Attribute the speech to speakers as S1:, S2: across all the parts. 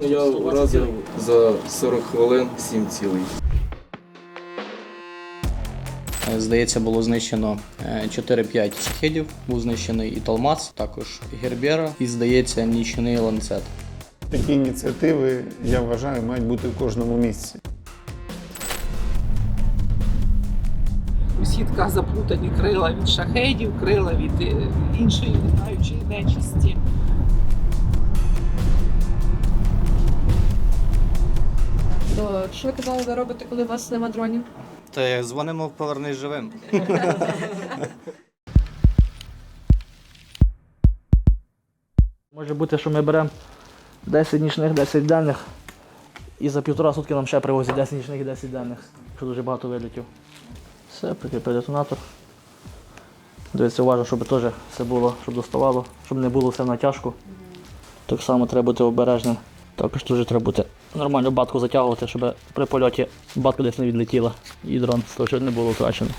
S1: Я вразив за 40 хвилин 7 цілей.
S2: Е, Здається, було знищено е, 4-5 шахедів, був знищений і Талмац, також Гербера, і здається, нічний ланцет.
S3: Такі ініціативи, я вважаю, мають бути в кожному місці.
S4: У сітках заплутані крила від шахедів, крила від е, іншої літаючої нечисті.
S5: То що ви казали, ви робите, коли у вас нема дронів?
S2: Та дзвонимо в повернись живим.
S6: Може бути, що ми беремо 10 нічних, 10 денних, і за півтора сутки нам ще привозять 10 нічних і 10 денних, що дуже багато вилітів. Все, прикріпив детонатор. Дивіться, уважно, щоб теж все було, щоб доставало, щоб не було все в натяжку. Так само треба бути обережним. Також дуже треба бути нормально батку затягувати, щоб при польоті батка десь не відлетіла і дрон щоб не було втрачено.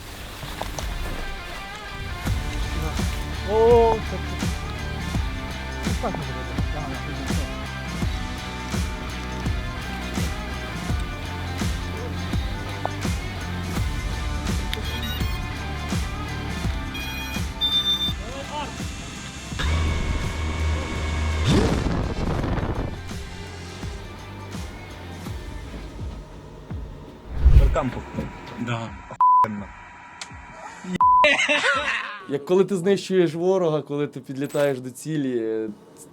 S1: Як коли ти знищуєш ворога, коли ти підлітаєш до цілі, е,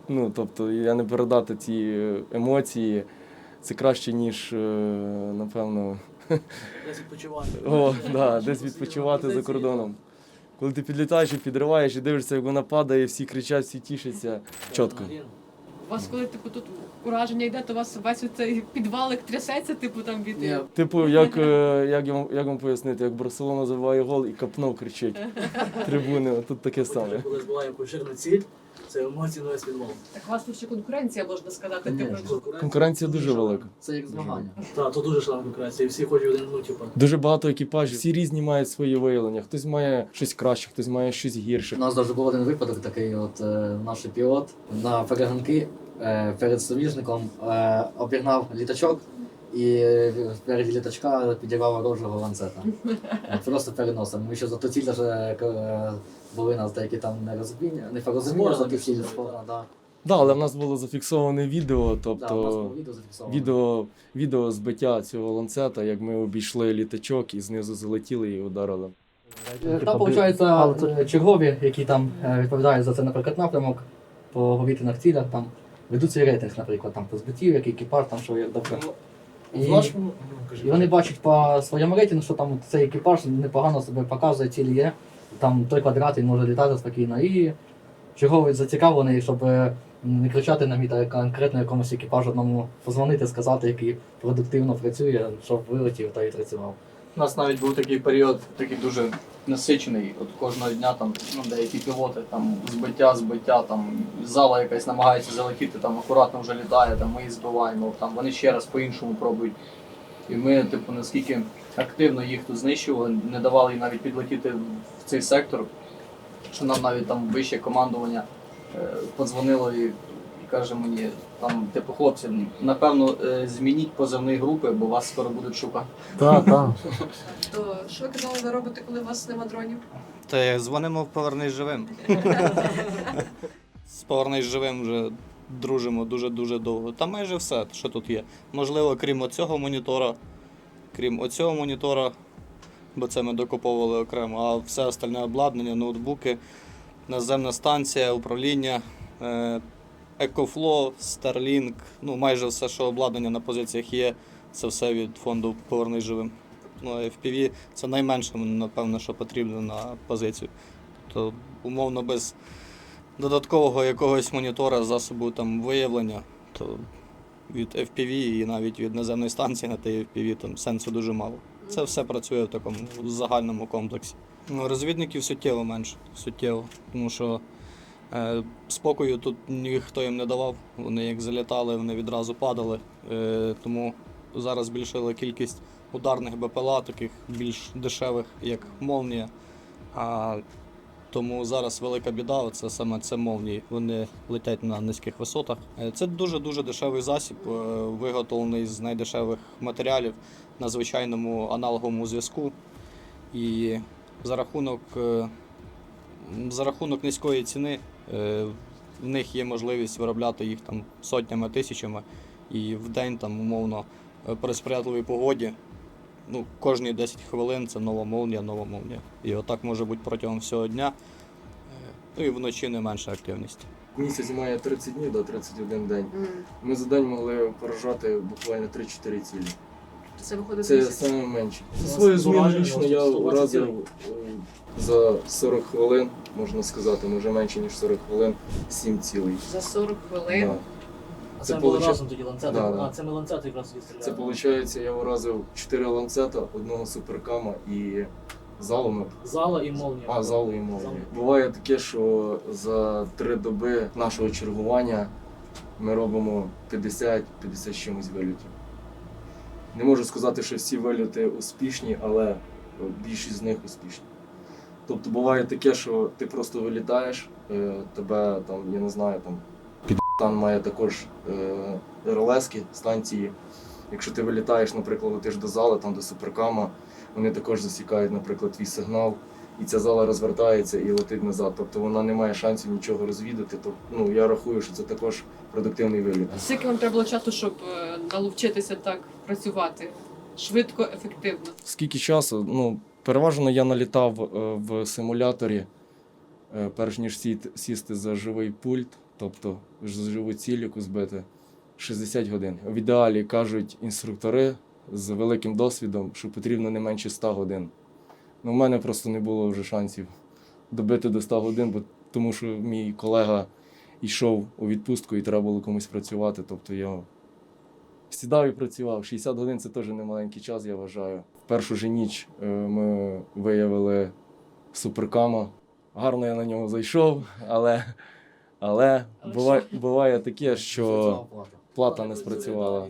S1: ну тобто я не передати ці емоції, це краще, ніж, е, напевно,
S6: Десь відпочивати.
S1: о, да, десь відпочивати за кордоном. Коли ти підлітаєш і підриваєш і дивишся, як вона падає, всі кричать, всі тішаться. Чітко.
S5: У вас, коли типу тут ураження йде, то у вас весь цей підвалик трясеться, типу там від.
S2: Ні.
S1: Типу, як, е, як, я вам, як вам пояснити, як Барселона забиває гол і капнов кричить. Трибуни, тут таке саме.
S6: Коли збиваємо поширену ціль, це емоції на весь підвал.
S5: Так у вас тут ще конкуренція, можна сказати, типу.
S1: Конкуренція дуже велика.
S2: Це як змагання.
S6: Так, то дуже шлана конкуренція, і всі хочуть один, ну, типу.
S1: Дуже багато екіпажів, всі різні мають свої виявлення. Хтось має щось краще, хтось має щось гірше.
S7: У нас навіть був один випадок такий, от е, наш пілот на перегонки е, перед союзником е, обігнав літачок і е, перед літачка підірвав ворожого ланцета. Просто переносом. Ми ще за ту ціль е, були нас деякі там нерозуміння, не порозуміння за ту ціль спорна, да.
S1: Да, але в нас було зафіксоване відео,
S7: Да,
S1: тобто
S7: було відео зафіксовано.
S1: відео, відео збиття цього ланцета, як ми обійшли літачок і знизу залетіли і ударили.
S7: Е, Там, виходить, чергові, які там е, відповідають за це, наприклад, напрямок по повітряних цілях, там ведуть свій рейтинг, наприклад, там по збиттів, який екіпаж, там що як добре. І, і вони бачать по своєму рейтингу, що там цей екіпаж непогано себе показує, цілі є. Там той квадрат він може літати спокійно. І черговий зацікавлений, щоб е, не кричати на міта конкретно якомусь екіпажу одному позвонити, сказати, який продуктивно працює, щоб вилетів та і працював.
S2: У нас навіть був такий період, такий дуже насичений. От кожного дня там ну, деякі пілоти, там збиття, збиття, там зала якась намагається залетіти, там акуратно вже літає, там ми її збиваємо, там вони ще раз по-іншому пробують. І ми, типу, наскільки активно їх тут знищували, не давали їм навіть підлетіти в цей сектор, що нам навіть там вище командування е, подзвонило і, каже мені, там, типу, хлопці, напевно, е, змініть позивні групи, бо вас скоро будуть шукати.
S6: Так, так.
S5: То що ви казали, ви робите, коли у вас нема дронів?
S2: Та дзвонимо в повернись живим. З повернись живим вже дружимо дуже-дуже довго. Та майже все, що тут є. Можливо, крім оцього монітора, крім оцього монітора, бо це ми докуповували окремо, а все остальне обладнання, ноутбуки, наземна станція, управління, е, EcoFlow, Starlink, ну майже все, що обладнання на позиціях є, це все від фонду Повернись живим. Ну, FPV це найменше, напевно, що потрібно на позицію. То умовно без додаткового якогось монітора, засобу там виявлення, то від FPV і навіть від наземної станції на тій FPV там сенсу дуже мало. Це все працює в такому загальному комплексі. Ну, розвідників суттєво менше, суттєво, тому що спокою тут ніхто їм не давав. Вони як залітали, вони відразу падали. Е, тому зараз збільшила кількість ударних БПЛА, таких більш дешевих, як Молнія. А Тому зараз велика біда, це саме це молнії. Вони летять на низьких висотах. Е, Це дуже-дуже дешевий засіб, е, виготовлений з найдешевих матеріалів на звичайному аналоговому зв'язку. І за рахунок, е, за рахунок низької ціни е, в них є можливість виробляти їх там сотнями, тисячами. І в день там, умовно, е, при сприятливій погоді ну, кожні 10 хвилин це нова молнія, нова молнія. І отак може бути протягом всього дня. Е, Ну і вночі не менша активність.
S1: Місяць має 30 днів до 31 день. Ми за день могли поражати буквально 3-4 цілі.
S5: Це виходить
S1: Це
S5: місяць.
S1: саме менше.
S6: У
S1: За свою зміну лічно я
S6: 120
S1: уразив е, за 40 хвилин, можна сказати, може менше ніж 40 хвилин, 7 цілей.
S5: За 40 хвилин.
S1: Да.
S6: А
S1: Це
S6: це було
S1: получа-
S6: разом тоді ланцети.
S1: Да, да.
S6: А це ми ланцети якраз відстріляли.
S1: Це виходить, я уразив 4 ланцета, одного суперкама і заломет.
S6: Зала і молнія.
S1: А, залу і мовлі.
S6: Зал.
S1: Буває таке, що за три доби нашого чергування ми робимо 50-50 чимось вильотів. Не можу сказати, що всі вильоти успішні, але більшість з них успішні. Тобто буває таке, що ти просто вилітаєш, е, тебе там, я не знаю, там підтан має також е, релески, станції. Якщо ти вилітаєш, наприклад, летиш до зали, там до суперкама, вони також засікають, наприклад, твій сигнал, і ця зала розвертається і летить назад. Тобто вона не має шансів нічого розвідати. Тобто, ну, я рахую, що це також продуктивний виліт.
S5: Скільки вам треба було часу, щоб е, наловчитися так працювати? Швидко, ефективно.
S1: Скільки часу? Ну, переважно я налітав е, в симуляторі, е, перш ніж сісти за живий пульт, тобто живу ціль яку збити, 60 годин. В ідеалі кажуть інструктори з великим досвідом, що потрібно не менше 100 годин. Ну, в мене просто не було вже шансів добити до 100 годин, бо, тому що мій колега йшов у відпустку і треба було комусь працювати. Тобто я сідав і працював. 60 годин це теж не маленький час, я вважаю. В першу же ніч е, ми виявили суперкама. Гарно я на нього зайшов, але, але
S6: Але
S1: буває, буває таке, що
S6: плата.
S1: плата не спрацювала.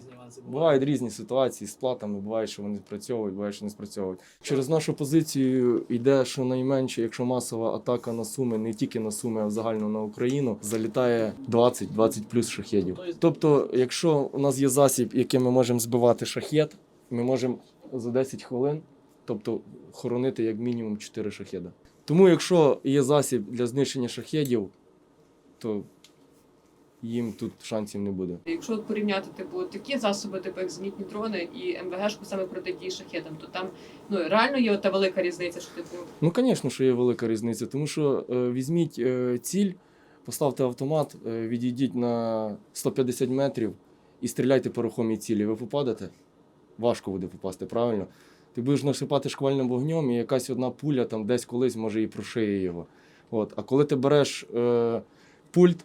S1: Бувають різні ситуації з платами, буває, що вони спрацьовують, буває, що не спрацьовують. Через нашу позицію йде щонайменше, якщо масова атака на Суми, не тільки на Суми, а в загально на Україну, залітає 20-20 плюс шахедів. Тобто, якщо у нас є засіб, яким ми можемо збивати шахет, ми можемо за 10 хвилин, тобто хоронити як мінімум 4 шахеда. Тому, якщо є засіб для знищення шахедів, то їм тут шансів не буде.
S5: Якщо от порівняти типу такі засоби, типу як зенітні дрони і МВГшку саме протидії шахетам, то там ну реально є та велика різниця, що типу
S1: Ну, звісно, що є велика різниця, тому що е, візьміть е, ціль, поставте автомат, е, відійдіть на 150 метрів і стріляйте по рухомій цілі. Ви попадете? Важко буде попасти, правильно? Ти будеш насипати шквальним вогнем, і якась одна пуля там десь колись може і прошиє його. От. А коли ти береш е, пульт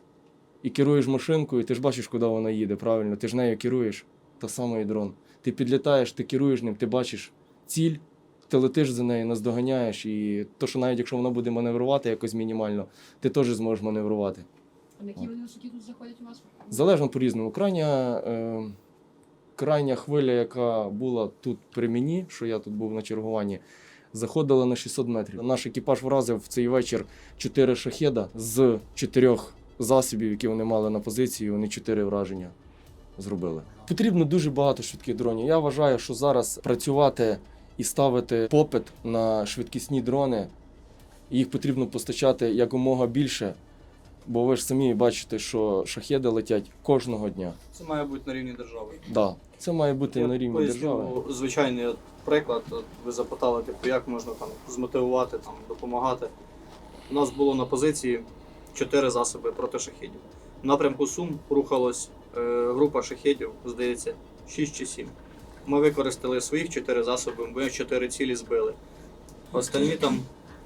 S1: і керуєш машинкою, ти ж бачиш, куди вона їде, правильно? Ти ж нею керуєш, та сама і дрон. Ти підлітаєш, ти керуєш ним, ти бачиш ціль, ти летиш за нею, наздоганяєш, і то, що навіть якщо вона буде маневрувати якось мінімально, ти теж зможеш маневрувати.
S5: а на які вони висоті тут заходять у вас?
S1: Залежно по-різному. Крайня, е, крайня хвиля, яка була тут при мені, що я тут був на чергуванні, заходила на 600 метрів. Наш екіпаж вразив в цей вечір 4 шахеда з чотирьох засобів, які вони мали на позиції, вони 4 враження зробили. Потрібно дуже багато швидких дронів. Я вважаю, що зараз працювати і ставити попит на швидкісні дрони, їх потрібно постачати якомога більше. Бо ви ж самі бачите, що шахеди летять кожного дня.
S2: Це має бути на рівні держави.
S1: Да, це має бути
S2: Я
S1: на рівні
S2: поясню
S1: держави.
S2: Звичайний от приклад. От Ви запитали, типу, як можна там змотивувати, там, допомагати. У нас було на позиції чотири засоби проти шахедів. В напрямку Сум рухалась е, група шахедів, здається, 6 чи 7. Ми використали своїх чотири засоби, ми чотири цілі збили. Остальні там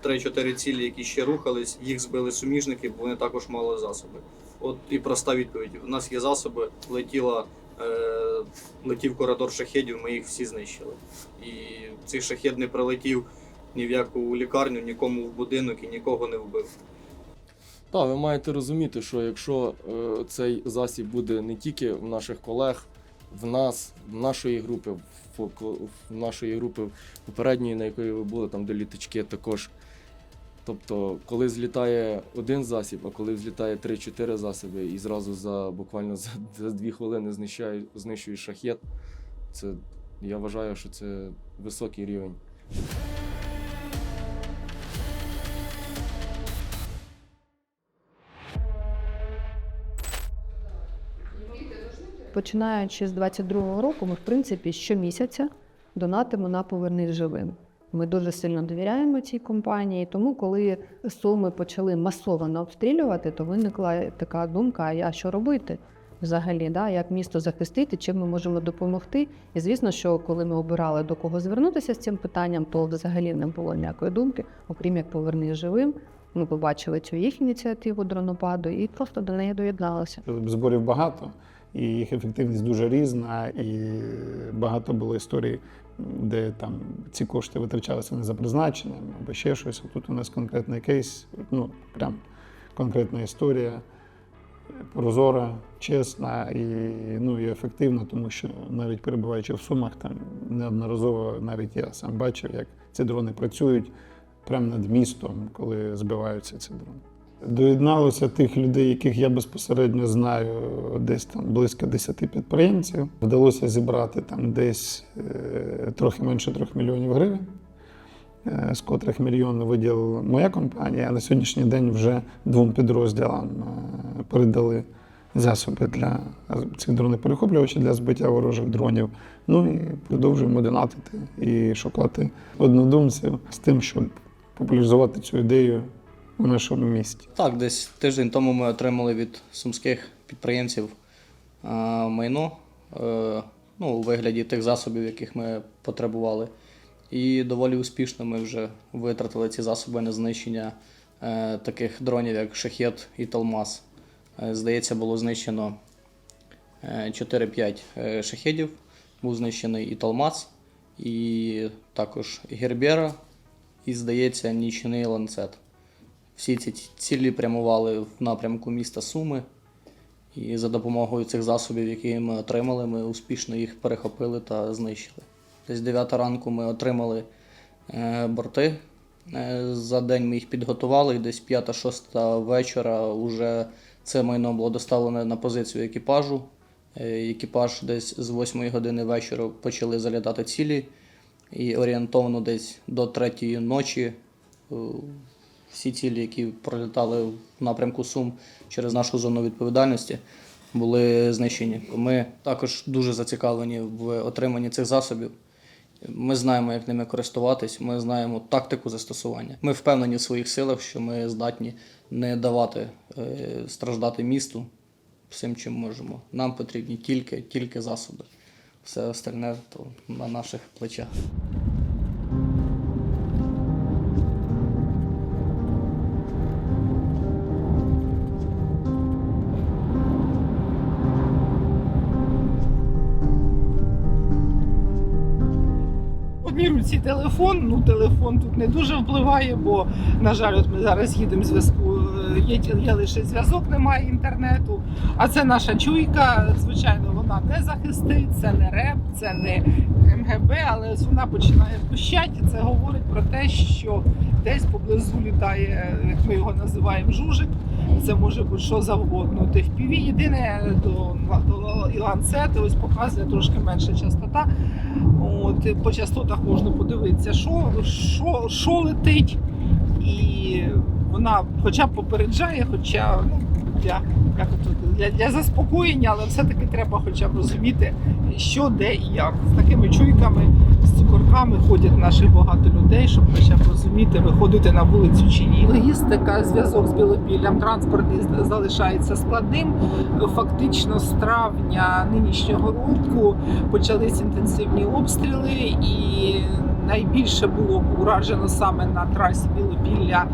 S2: 3-4 цілі, які ще рухались, їх збили суміжники, бо вони також мали засоби. От і проста відповідь. У нас є засоби, летіла е, летів коридор шахедів, ми їх всі знищили. І цей шахед не прилетів ні в яку лікарню, нікому в будинок і нікого не вбив.
S1: Так, ви маєте розуміти, що якщо е, цей засіб буде не тільки в наших колег, в нас, в нашої групи, в, в нашої групи попередньої, на якої ви були, там де літачки також. Тобто, коли злітає один засіб, а коли злітає 3-4 засоби, і зразу за буквально за, за 2 хвилини знищає, знищує шахет, це я вважаю, що це високий рівень.
S8: Починаючи з 22-го року, ми в принципі щомісяця донатимо на повернись живим. Ми дуже сильно довіряємо цій компанії, тому коли суми почали масово обстрілювати, то виникла така думка: а що робити? Взагалі, да, як місто захистити, чим ми можемо допомогти. І звісно, що коли ми обирали до кого звернутися з цим питанням, то взагалі не було ніякої думки, окрім як повернись живим. Ми побачили цю їх ініціативу дронопаду і просто до неї доєдналися.
S3: Зборів багато, і їх ефективність дуже різна, і багато було історій, де там ці кошти витрачалися не за призначенням або ще щось. Тут у нас конкретний кейс, ну прям конкретна історія, прозора, чесна і, ну, і ефективна, тому що навіть перебуваючи в Сумах, там неодноразово навіть я сам бачив, як ці дрони працюють прямо над містом, коли збиваються ці дрони. Доєдналося тих людей, яких я безпосередньо знаю, десь там близько 10 підприємців. Вдалося зібрати там десь е, трохи менше 3 мільйонів гривень, е, з котрих мільйон виділила моя компанія. А на сьогоднішній день вже двом підрозділам е, передали засоби для цих дронеперехоплювачів для збиття ворожих дронів. Ну і продовжуємо донатити і шукати однодумців з тим, щоб популяризувати цю ідею у нашому місті.
S2: Так, десь тиждень тому ми отримали від сумських підприємців е, майно е, ну, у вигляді тих засобів, яких ми потребували. І доволі успішно ми вже витратили ці засоби на знищення е, таких дронів, як Шахет і Талмаз. Здається, було знищено е, 4-5 е, шахедів, був знищений і Талмаз, і також Гербера, і, здається, нічний ланцет. Всі ці цілі прямували в напрямку міста Суми. І за допомогою цих засобів, які ми отримали, ми успішно їх перехопили та знищили. Десь 9 ранку ми отримали е, борти. Е, за день ми їх підготували, і десь 5-6 вечора вже це майно було доставлене на позицію екіпажу. Е, екіпаж десь з 8 години вечора почали залітати цілі. І орієнтовно десь до 3 ночі всі цілі, які пролітали в напрямку Сум через нашу зону відповідальності, були знищені. Ми також дуже зацікавлені в отриманні цих засобів. Ми знаємо, як ними користуватись, ми знаємо тактику застосування. Ми впевнені в своїх силах, що ми здатні не давати е, страждати місту всім, чим можемо. Нам потрібні тільки, тільки засоби. Все остальне то на наших плечах.
S4: В телефон. Ну, телефон тут не дуже впливає, бо, на жаль, от ми зараз їдемо зв'язку. е, Є, є лише зв'язок, немає інтернету. А це наша чуйка. Звичайно, вона не захистить, це не РЕП, це не МГБ, але вона починає пищати. і Це говорить про те, що десь поблизу літає, як ми його називаємо, жужик. Це може бути що завгодно. FPV єдине до, до і ланцети ось показує трошки менша частота. От, по частотах можна подивитися, що, що, що летить. І вона хоча б попереджає, хоча ну, для, як от, для, для заспокоєння, але все-таки треба хоча б розуміти, що, де і як. З такими чуйками, з цукорками ходять наших багато людей, щоб хоча б розуміти, виходити на вулицю чи ні. Логістика, зв'язок з білопіллям, транспортний залишається складним. Фактично з травня нинішнього року почались інтенсивні обстріли, і найбільше було уражено саме на трасі Білопілля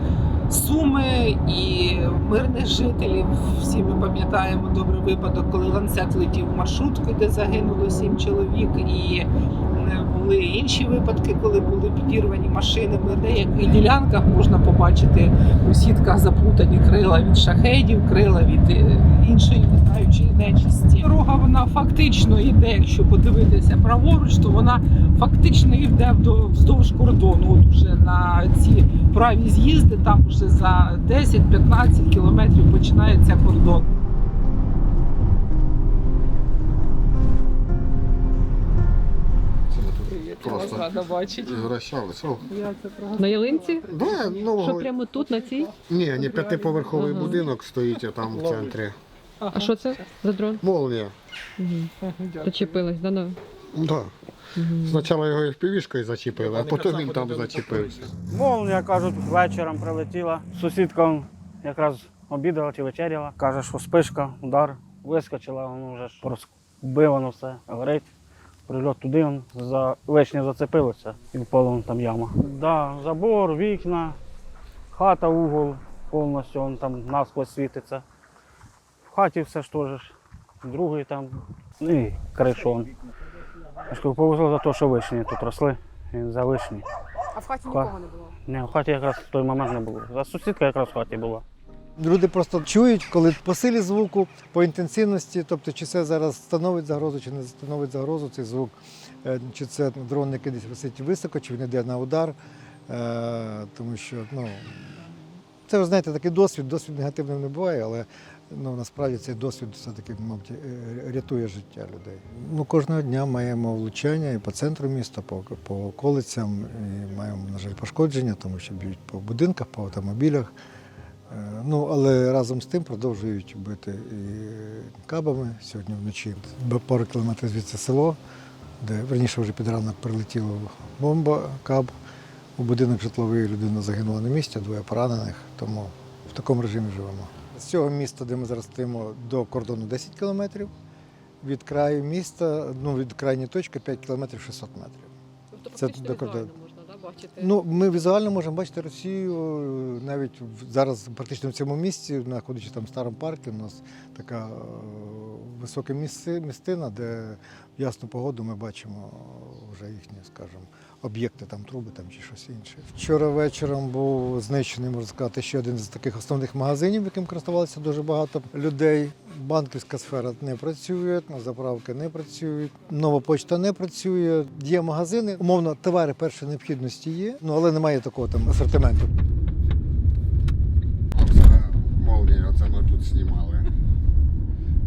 S4: Суми і мирних жителів. Всі ми пам'ятаємо добрий випадок, коли ланцет летів в маршрутку, де загинуло сім чоловік, і були інші випадки, коли були підірвані машини. На деяких ділянках можна побачити у сітках заплутані крила від шахедів, крила від е, іншої літаючої нечисті. Дорога вона фактично йде, якщо подивитися праворуч, то вона фактично йде вздовж кордону. От уже на ці праві з'їзди, там вже за 10-15 кілометрів починається кордон.
S9: Просто вращалися. О,
S10: На ялинці?
S9: Да, нового...
S10: Що прямо тут, на цій?
S9: Ні, ні, п'ятиповерховий
S10: Ага.
S9: будинок стоїть там в центрі.
S10: А що це за дрон?
S9: Молнія.
S10: Зачепилась, да? Ну.
S9: Да. Спочатку його FPV-шкою зачепили, а потім він там зачепився.
S11: Молнія, кажуть, вечором прилетіла. Сусідка якраз обідала чи вечеряла. Каже, що спишка, удар, вискочила, воно вже ж розбило воно все, горить. Прильот туди, он за лишнє зацепилося і впала вон там яма. Да, забор, вікна, хата, угол повністю он там насквозь світиться. В хаті все ж теж. Другий там, ну і кришу. он. Я ж кажу, Повезло за те, що вишні тут росли, і за вишні.
S10: А в хаті
S11: нікого
S10: не було?
S11: Ні, в хаті якраз в той момент не було. А сусідка якраз в хаті була.
S12: Люди просто чують, коли по силі звуку, по інтенсивності, тобто чи це зараз становить загрозу, чи не становить загрозу цей звук, е, чи це дрон, який десь висить високо, чи він йде на удар. Е, Тому що ну, це ви знаєте такий досвід, досвід негативним не буває, але ну, насправді цей досвід все-таки мабуть, е, рятує життя людей. Ну, кожного дня маємо влучання і по центру міста, по, по околицям, і маємо, на жаль, пошкодження, тому що б'ють по будинках, по автомобілях. Е, Ну, але разом з тим продовжують бити і кабами сьогодні вночі. Пару кілометрів звідси село, де верніше вже під ранок прилетіла бомба, каб. У будинок житловий людина загинула на місці, двоє поранених, тому в такому режимі живемо. З цього міста, де ми зараз стоїмо, до кордону 10 кілометрів. Від краю міста, ну від крайньої точки 5 кілометрів 600 метрів.
S10: Тобто
S12: Це до кордону.
S10: Бачити.
S12: Ну, ми візуально можемо бачити Росію е, навіть зараз, практично в цьому місці, знаходячи там в старому парку, у нас така е, висока містина, де в ясну погоду ми бачимо вже їхні, скажімо, об'єкти, там труби там, чи щось інше. Вчора вечором був знищений, можна сказати, ще один з таких основних магазинів, яким користувалося дуже багато людей. Банківська сфера не працює, заправки не працюють, нова почта не працює. Є магазини, умовно, товари першої необхідності є, ну але немає такого там асортименту.
S9: Молнія, оце ми тут знімали.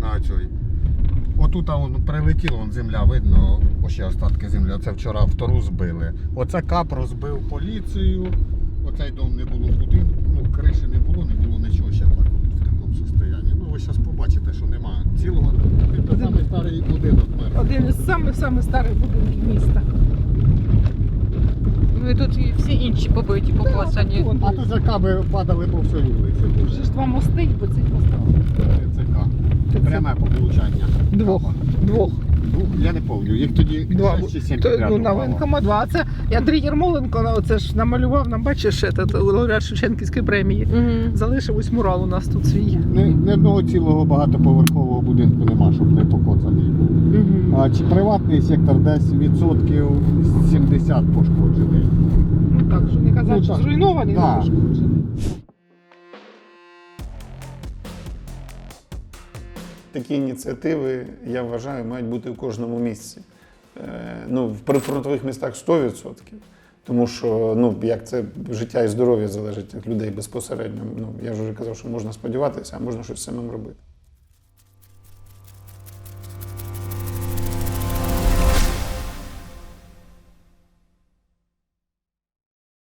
S9: На цій. Отут а, воно прилетіло, вон земля видно, ще остатки землі. Оце вчора втору збили. Оце кап розбив поліцію. Оцей дом не було будинку, ну криші не було, не було нічого ще так в такому состоянні. Ну ви зараз побачите, що немає цілого. Це самий старий будинок мер.
S4: Один із самих самих старих будинків міста.
S10: Ну і тут і всі інші побиті, покоцані.
S9: А тут же каби падали по всій вулиці.
S4: Вже ж два мости, по цих мостах.
S9: Пряме получання.
S4: Двох. Двох.
S9: Двох, я не пам'ятаю, їх тоді
S4: Два.
S9: 6 чи 7 підряд
S4: ну, на
S9: упало.
S4: воєнкомат два. Це Андрій Єрмоленко на- оце ж намалював нам, бачиш, этот, лауреат Шевченківської премії.
S10: Угу.
S4: Залишив ось мурал у нас тут свій.
S9: Ні, ні одного цілого багатоповерхового будинку нема, щоб не покоцаний був.
S10: Угу.
S9: А чи приватний сектор десь відсотків 70 пошкоджений.
S4: Ну так, що не казати,
S9: Ну,
S4: що зруйнований,
S9: Да.
S4: але пошкоджений.
S3: Такі ініціативи, я вважаю, мають бути в кожному місці. Е, Ну, в прифронтових містах 100%. Тому що ну, як це життя і здоров'я залежить від людей безпосередньо. Ну, я вже казав, що можна сподіватися, а можна щось самим робити.